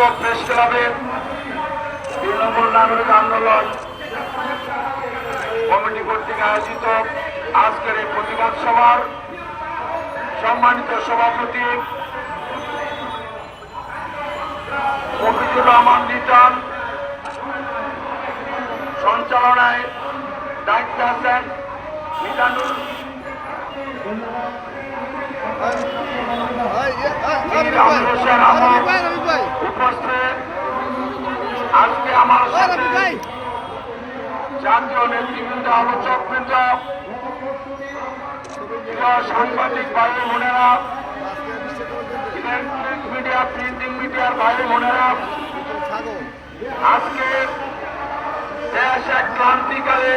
জাতীয় প্রেস ক্লাবের তৃণমূল নাগরিক আন্দোলন কমিটি কর্তৃক আয়োজিত আজকের এই প্রতিবাদ সভার সম্মানিত সভাপতি মফিজুর রহমান লিটন, সঞ্চালনায় দায়িত্বে আছেন আমির হোসেন আহমদ উপস্থিত আজকে আমার সাথে। জাতীয় নেতৃবৃন্দ আলোচক বৃন্দ সাংবাদিক ভাই বোনেরা ইলেকট্রনিক মিডিয়া প্রিন্টিং মিডিয়ার ভাই বোনেরা আজকে দেশ এক ক্রান্তিকালে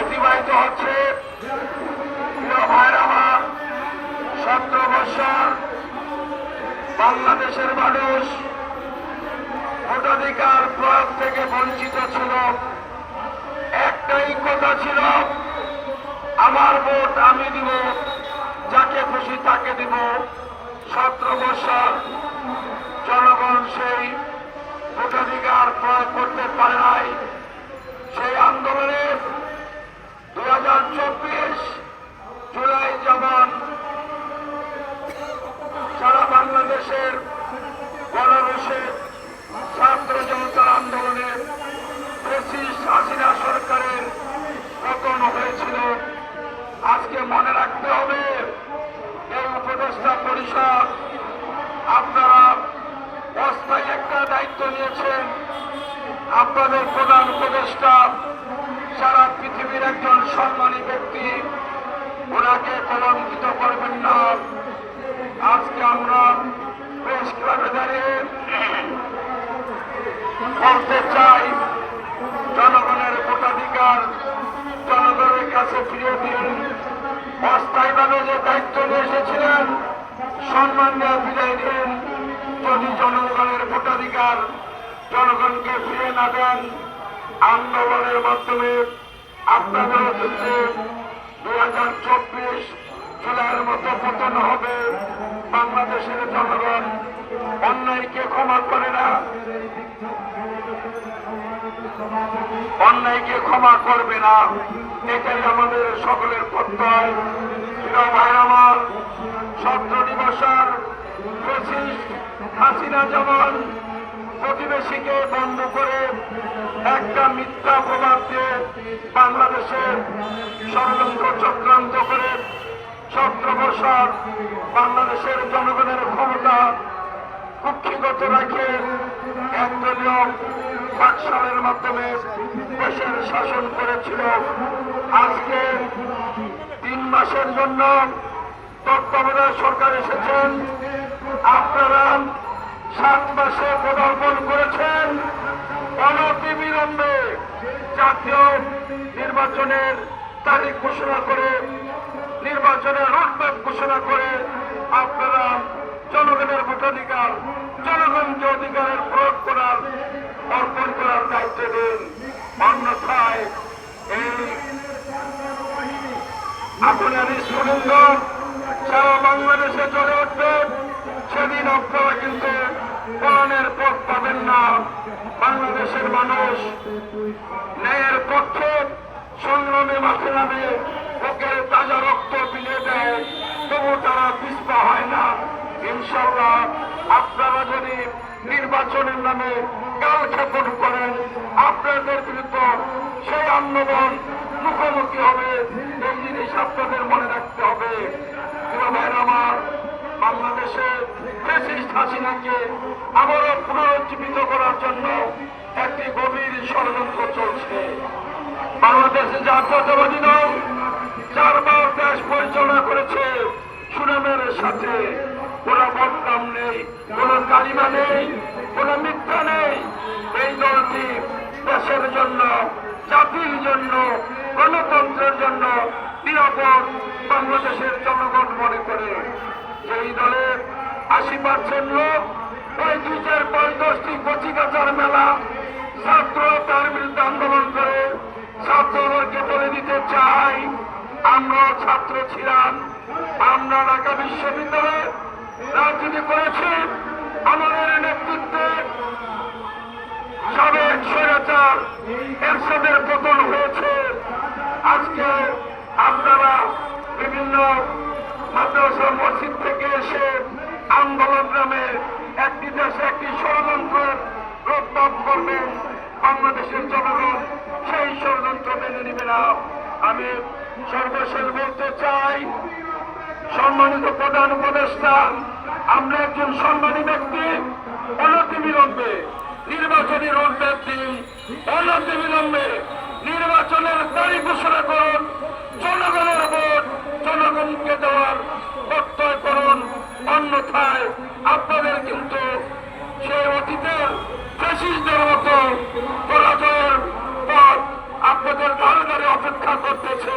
অতিবাহিত হচ্ছে। প্রিয় ভাইরা আমার সতেরো বছর বাংলাদেশের মানুষ ভোটাধিকার প্রয়োগ থেকে বঞ্চিত ছিল। একটাই কথা ছিল, আমার ভোট আমি দিব, যাকে খুশি তাকে দিব। সতেরো বছর জনগণ সেই ভোটাধিকার প্রয়োগ করতে পারে নাই। সেই আন্দোলনে দুই হাজার চব্বিশ জুলাই যেমন সারা বাংলাদেশের গণবেশে ছাত্র জনতার আন্দোলনে ব্রিটিশ হাসিনা সরকারের পতন হয়েছিল আজকে মনে রাখতে হবে এই উপদেষ্টা পরিষদ আপনারা অস্থায়ী একটা দায়িত্ব নিয়েছেন আপনাদের প্রধান উপদেষ্টা সারা পৃথিবীর একজন সম্মানী ব্যক্তি ওনাকে কলঙ্কিত করবেন না আজকে আমরা প্রেস ক্লাবে দাঁড়িয়ে বলতে চাই জনগণের ভোটাধিকার জনগণের কাছে ফিরিয়ে দিন অস্থায়ীভাবে যে দায়িত্ব নিয়ে এসেছিলেন সম্মান দেওয়া বিদায় দিন যদি জনগণের ভোটাধিকার ফিরে না দেন, আন্দোলনের মাধ্যমে আপনাদের কিন্তু দুই হাজার চব্বিশ জুলাইয়ের মতো পতন হবে, বাংলাদেশের জনগণ অন্যায়কে ক্ষমা করে না, অন্যায়কে ক্ষমা করবে না। এটাই আমাদের সকলের প্রত্যয়। প্রিয় ভাই আমার সতেরো দিবসের পঁচিশ হাসিনা যেমন প্রতিবেশীকে বন্ধ করে একটা মিথ্যা প্রভাব দিয়ে বাংলাদেশের ষড়যন্ত্র চক্রান্ত করে বছর বাংলাদেশের জনগণের ক্ষমতা কুক্ষিগত রাখে একদলীয় বাকশালের মাধ্যমে দেশের শাসন করেছিল। আজকে তিন মাসের জন্য তত্ত্বাবধায়ক সরকার এসেছেন। আপনারা সাত মাসে পদার্পণ করেছেন অনতিবিলম্বে জাতীয় নির্বাচনের তারিখ ঘোষণা করে, নির্বাচনের রোডম্যাপ ঘোষণা করে আপনারা জনগণের ভোটাধিকার, জনগণকে অধিকারের প্রয়োগ করার, অর্পণ করার দায়িত্ব দিন। অন্যথায় এই আপনার স্ফুলিঙ্গ সারা বাংলাদেশে চলে উঠবে। সেদিন আপনারা কিন্তু কোরআনের পথ পাবেন না। বাংলাদেশের মানুষ ন্যায়ের পক্ষে সংগ্রামে মাঠে নামে বুকের তাজা রক্ত বিলিয়ে দেয়, তবু তারা পিছপা হয় না। ইনশাল্লাহ আপনারা যদি নির্বাচনের নামে কালক্ষেপণ করেন, আপনাদের বিরুদ্ধে সেই আন্দোলন মুখোমুখি হবে, এই জিনিস আপনাদের মনে রাখতে হবে। আমার বাংলাদেশে ফেসিস্ট হাসিনাকে আবারও পুনরুজ্জীবিত করার জন্য একটি গভীর ষড়যন্ত্র চলছে। বাংলাদেশে জাতীয়তাবাদী দল চারবার দেশ পরিচালনা করেছে সুনামের সাথে। কোনো বদনাম নেই, কোনো কালিমা নেই, কোনো মিথ্যা নেই। এই দলটি দেশের জন্য, জাতির জন্য, গণতন্ত্রের জন্য নিরাপদ বাংলাদেশের জনগণ মনে করে। পার্সেন্ট লোক ওই দুই পাঁচ দশটি মেলা ছাত্র তার বিরুদ্ধে আন্দোলন করে। ছাত্রদেরকে বলে দিতে চাই আমরা ছাত্র ছিলাম। আমরা ঢাকা বিশ্ববিদ্যালয়ে রাজনীতি করেছি। আমাদের নেতৃত্বে সাবেক স্বৈরাচার, এরশাদের পতন হয়েছে। আজকে আপনারা বিভিন্ন মাদ্রাসা মসজিদ থেকে এসে আন্দোলন নামে একটি দেশে একটি ষড়যন্ত্রের রোধপাত করবেন বাংলাদেশের জনগণ। সেই ষড়যন্ত্র মেনে নেবে না। আমি সর্বশেষ বলতে চাই, সম্মানিত প্রধান উপদেষ্টা, আমরা একজন সম্মানী ব্যক্তি, অনতি বিলম্বে, নির্বাচনী রোডম্যাপ দিন। অনতি বিলম্বে নির্বাচনের তারিখ ঘোষণা করুন। জনগণের ভোট জনগণকে দেওয়ার অন্যথায় আপনাদের কিন্তু সেই অতীতের ফেসিসদের মতো পরাজয়ের পথ আপনাদের ধারে ধারে অপেক্ষা করতেছে,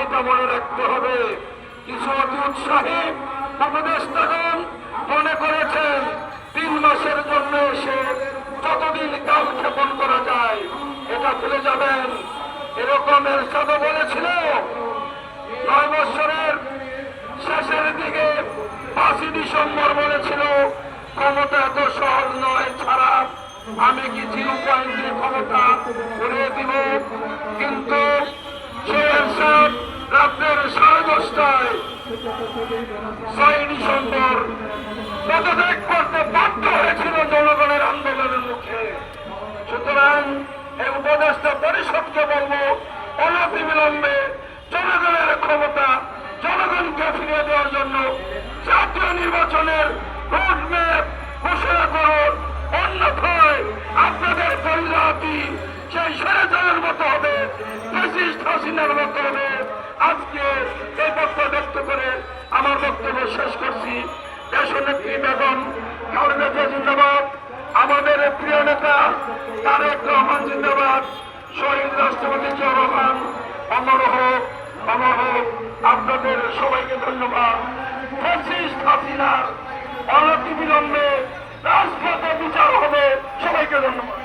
এটা মনে রাখতে হবে। কিছু অতি উৎসাহী উপদেষ্টাগণ মনে করেছেন তিন মাসের জন্য এসে যতদিন কাল ক্ষেপণ করা যায়, এটা ভুলে যাবেন। এরকমের এরশাদও আমি কি জিরো পয়েন্টের ক্ষমতা উড়িয়ে দিব করতে বাধ্য হয়েছিল জনগণের আন্দোলনের মুখে সুতরাং এই উপদেষ্টা পরিষদকে সেরেচারের মতো হবে ফেসিস্ট হাসিনার মতো হবে। আজকে এই বক্তব্য ব্যক্ত করে আমার বক্তব্য শেষ করছি। দেশনেত্রী বেগম খালেদা জিয়া জিন্দাবাদ, আমাদের প্রিয় নেতা তারেক রহমান জিন্দাবাদ, শহীদ রাষ্ট্রপতি জিয়া রহমান, অমর হোক অমর হোক, আপনাদের সবাইকে ধন্যবাদ। ফ্যাসিস্ট হাসিনার অনতি বিলম্বে রাজপথে বিচার হবে, সবাইকে ধন্যবাদ।